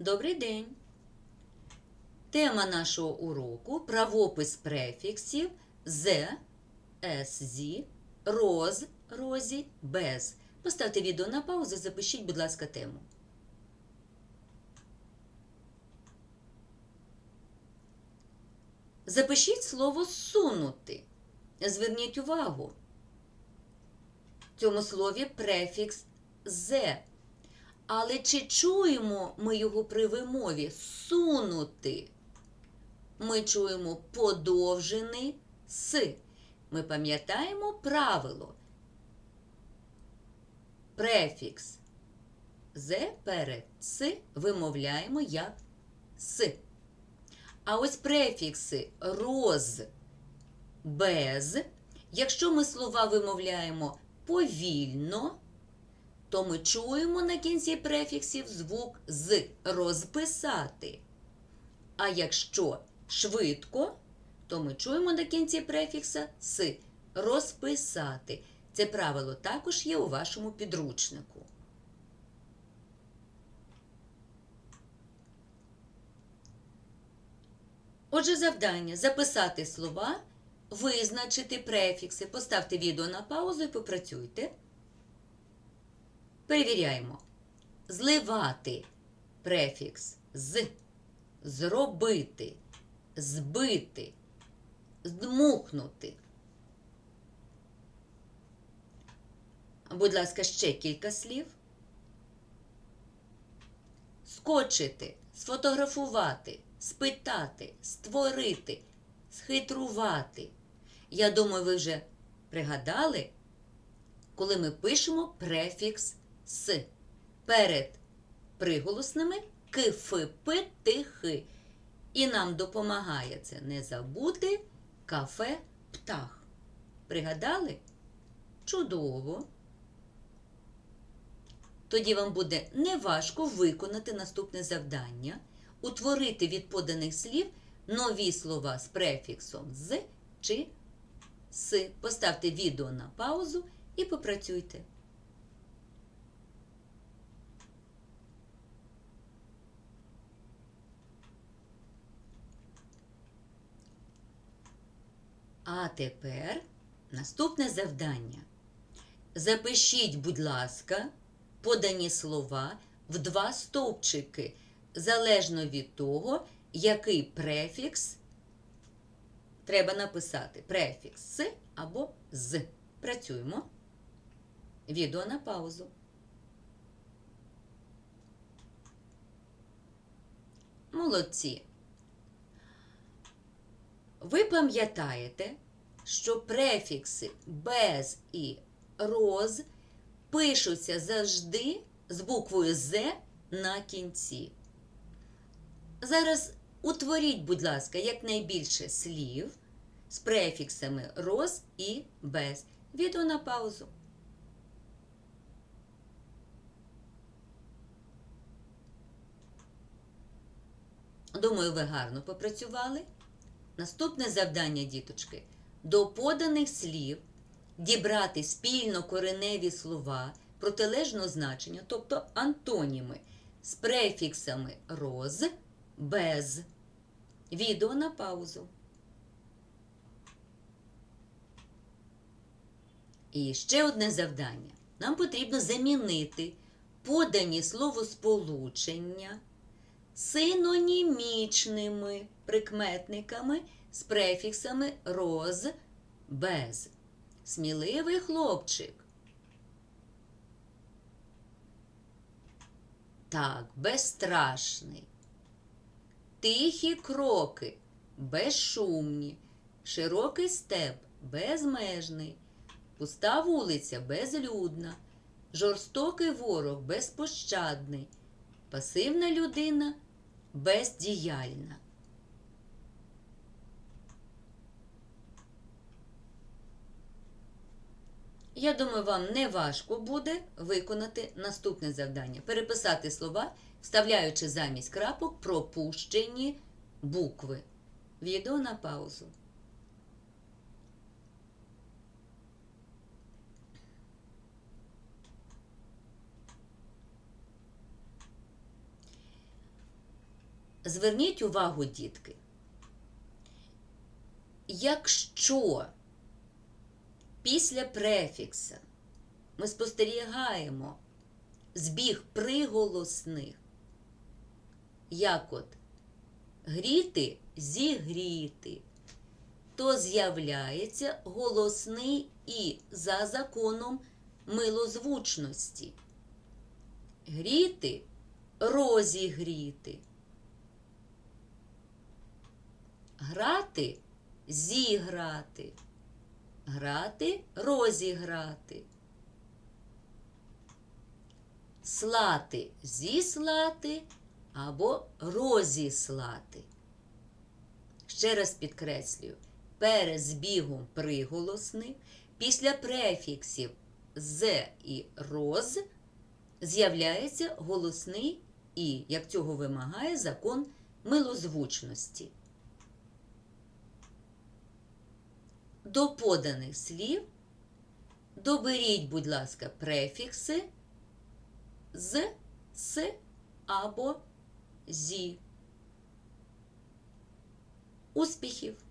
Добрий день! Тема нашого уроку правопис префіксів з, с, зі, роз, розі, без. Поставте відео на паузу, запишіть, будь ласка, тему. Запишіть слово сунути. Зверніть увагу. В цьому слові префікс з. Але чи чуємо ми його при вимові сунути? Ми чуємо подовжений с. Ми пам'ятаємо правило. Префікс з перед с вимовляємо як с. А ось префікси роз, без. Якщо ми слова вимовляємо повільно, то ми чуємо на кінці префіксів звук з розписати. А якщо швидко, то ми чуємо на кінці префікса с розписати. Це правило також є у вашому підручнику. Отже, завдання записати слова, визначити префікси. Поставте відео на паузу і попрацюйте. Перевіряємо. Зливати префікс з, зробити, збити, здмухнути. Будь ласка, ще кілька слів. Скочити, сфотографувати, спитати, створити, схитрувати. Я думаю, ви вже пригадали, коли ми пишемо префікс с перед приголосними кф, п, т, х. І нам допомагає це не забути кафе птах. Пригадали? Чудово! Тоді вам буде неважко виконати наступне завдання, утворити від поданих слів нові слова з префіксом з чи с. Поставте відео на паузу і попрацюйте. А тепер наступне завдання. Запишіть, будь ласка, подані слова в два стовпчики, залежно від того, який префікс треба написати. Префікс с або з. Працюємо. Відео на паузу. Молодці. Ви пам'ятаєте, що префікси без і роз пишуться завжди з буквою З на кінці. Зараз утворіть, будь ласка, якнайбільше слів з префіксами роз і без. Відео на паузу. Думаю, ви гарно попрацювали. Наступне завдання, діточки, до поданих слів дібрати спільно кореневі слова протилежного значення, тобто антоніми, з префіксами роз, без. Відео на паузу. І ще одне завдання. Нам потрібно замінити подані словосполучення синонімічними прикметниками з префіксами роз, без. Сміливий хлопчик. Так, безстрашний. Тихі кроки, безшумні, широкий степ, безмежний, пуста вулиця безлюдна, жорстокий ворог безпощадний, пасивна людина бездіяльна. Я думаю, вам не важко буде виконати наступне завдання. Переписати слова, вставляючи замість крапок пропущені букви. Відео на паузу. Зверніть увагу, дітки. Якщо після префікса ми спостерігаємо збіг приголосних, як от гріти зігріти, то з'являється голосний і за законом милозвучності. Гріти розігріти. Грати зіграти. Грати розіграти. Слати зіслати або розіслати. Ще раз підкреслюю, перед збігом приголосних після префіксів з і роз з'являється голосний і, як цього вимагає закон милозвучності. До поданих слів доберіть, будь ласка, префікси з, с або зі. Успіхів!